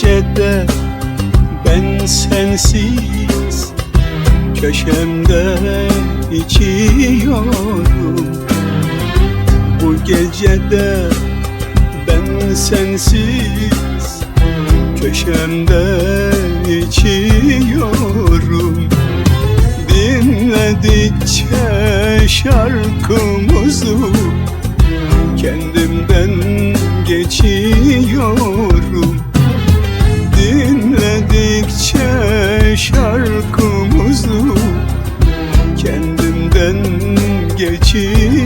gecede ben sensiz Köşemde içiyorum. Bu gecede ben sensiz Köşemde içiyorum. Dinledikçe şarkımızı Kendimden geçiyorum geçiyorum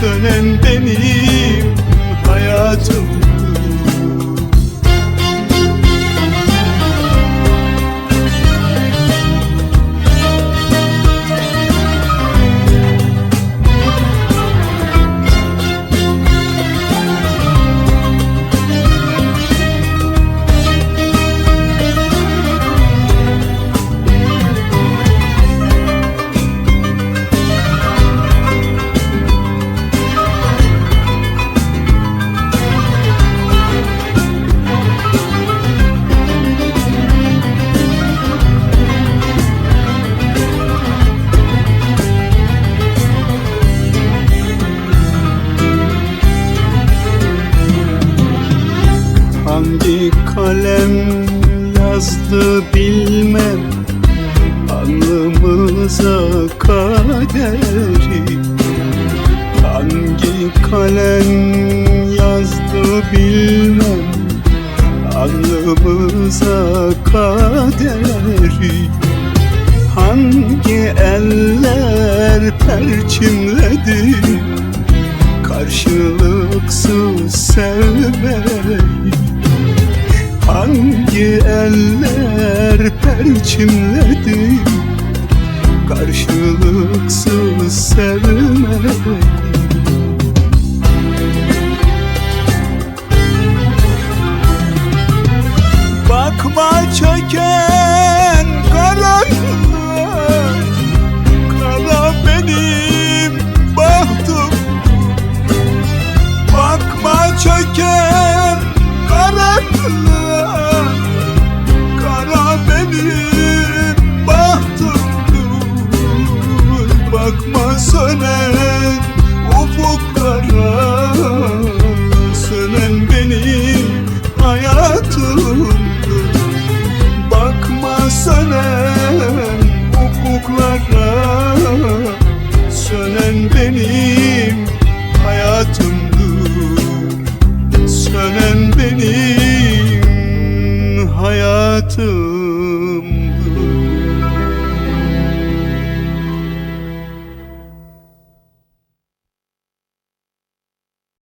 Sönen benim yazdı bilmem Alnımıza kaderi. Hangi kalem yazdı bilmem Alnımıza kaderi. Hangi eller perçimledi Karşılıksız sevmeyi Eller perçimledi Karşılıksız sevmeyi sönen ufuklara Sönen benim hayatımdır. Bakma sönen ufuklara Sönen benim hayatımdır. Sönen benim hayatım